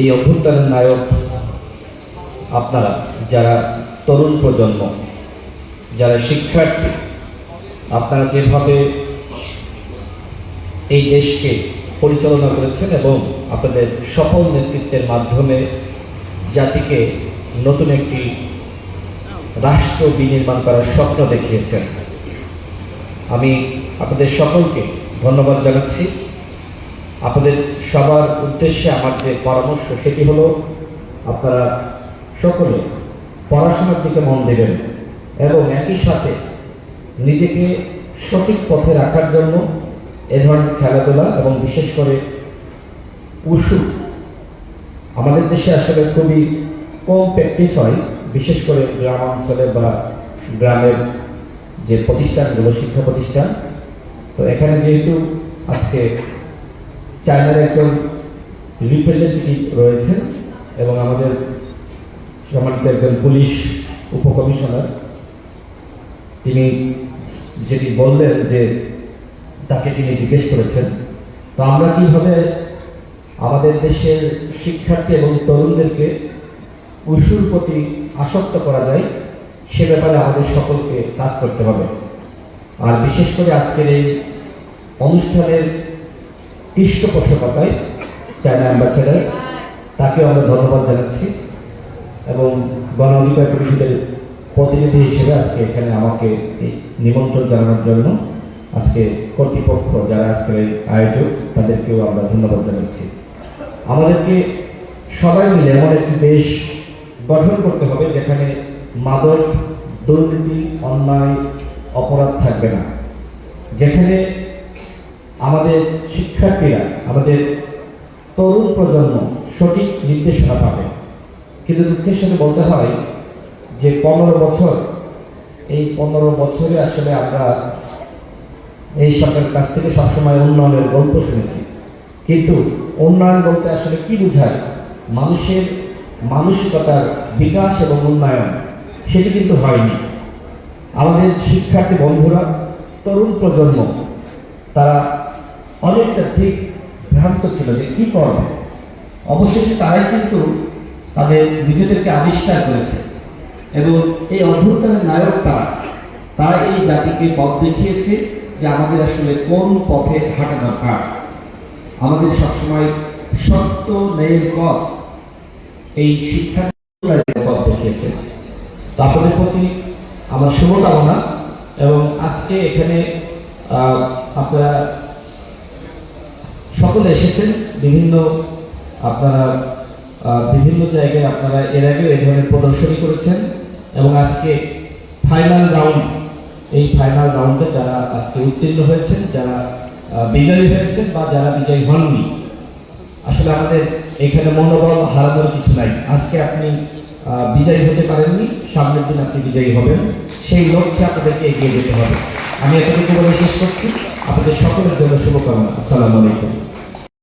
এই অভ্যুত্থানের নায়ক আপনারা, যারা তরুণ প্রজন্ম, যারা শিক্ষার্থী, আপনারা যেভাবে এই দেশকে পরিচালনা করেছেন এবং আপনাদের সফল নেতৃত্বের মাধ্যমে জাতিকে নতুন একটি রাষ্ট্র বিনির্মাণ করার স্বপ্ন দেখিয়েছেন, আমি আপনাদের সকলকে ধন্যবাদ জানাচ্ছি। আপনাদের সবার উদ্দেশ্যে আমার যে পরামর্শ, সেটি হলো আপনারা সকলে পড়াশোনার দিকে মন দেবেন এবং একই সাথে নিজেকে সঠিক পথে রাখার জন্য এ ধরনের খেলাধুলা এবং বিশেষ করে উসু আমাদের দেশে আসলে খুবই কম প্র্যাকটিস হয়, বিশেষ করে গ্রামাঞ্চলে বা গ্রামের যে প্রতিষ্ঠানগুলো, শিক্ষা প্রতিষ্ঠান। তো এখানে যেহেতু আজকে চায়নার একজন রিপ্রেজেন্টেটিভ রয়েছেন এবং আমাদের সম্মানিত একজন পুলিশ উপকমিশনার। তিনি যেটি বললেন যে তাকে তিনি জিজ্ঞেস করেছেন, তো আমরা কীভাবে আমাদের দেশের শিক্ষার্থী এবং তরুণদেরকে উসুর প্রতি আসক্ত করা যায়, সে ব্যাপারে আমাদের সকলকে কাজ করতে হবে? আর বিশেষ করে আজকের এই অনুষ্ঠানের পৃষ্ঠপোষকতায় চায়না অ্যাম্বাসেডার তাকে আমরা ধন্যবাদ জানাচ্ছি এবং গণ অধিকার পরিষদের প্রতিনিধি হিসেবে আজকে এখানে আমাকে নিমন্ত্রণ জানানোর জন্য আজকে কর্তৃপক্ষ যারা আজকে এই আয়োজক, তাদেরকেও আমরা ধন্যবাদ জানাচ্ছি। আমাদেরকে সবাই মিলে এমন একটি দেশ গঠন করতে হবে যেখানে মাদক, দুর্নীতি, অন্যায়, অপরাধ থাকবে না। যেখানে আমাদের শিক্ষার্থীরা, আমাদের তরুণ প্রজন্ম সঠিক নির্দেশনা পাবে। কিন্তু দুঃখের সাথে বলতে হয় যে পনেরো বছর, এই পনেরো বছরে আসলে আমরা এই সরকারের কাছ থেকে সবসময় উন্নয়নের গল্প শুনেছি। কিন্তু উন্নয়ন বলতে আসলে কি বোঝায়? মানুষের মানসিকতার বিকাশ এবং উন্নয়ন, সেটি কিন্তু হয়নি। আমাদের শিক্ষার্থী বন্ধুরা, তরুণ প্রজন্ম, তারা অনেকটা ঠিক ভ্রান্ত ছিল যে কি করবে। অবশেষে তারাই কিন্তু তাদের নিজেদেরকে আবিষ্কার করেছে। এবং এই অভ্যুত্থানের নায়ক তারা তারা এই জাতিকে পথ দেখিয়েছে যে আমাদের আসলে কোন পথে হাঁটা দরকার। আমাদের সবসময় সত্য, ন্যায়ের পথ, এই শিক্ষা পথ দেখিয়েছে। তো আপনাদের প্রতি আমার শুভকামনা, এবং আজকে এখানে আপনারা সকলে এসেছেন। বিভিন্ন আপনারা বিভিন্ন জায়গায় আপনারা এর আগেও এই ধরনের প্রদর্শনী করেছেন এবং আজকে ফাইনাল রাউন্ড এই ফাইনাল রাউন্ডে যারা আজকে উত্তীর্ণ হয়েছেন, যারা বিজয়ী হয়েছেন বা যারা বিজয়ী হননি, আসলে আমাদের এখানে মনোবল হারানোর কিছু নাই। আজকে আপনি বিজয়ী হতে পারেননি, সামনের দিন আপনি বিজয়ী হবেন। সেই লক্ষ্যে আপনাদেরকে এগিয়ে যেতে হবে। আমি এতটুকু বলে শেষ করছি। আপনাদের সকলের জন্য শুভকামনা। আসসালামু আলাইকুম।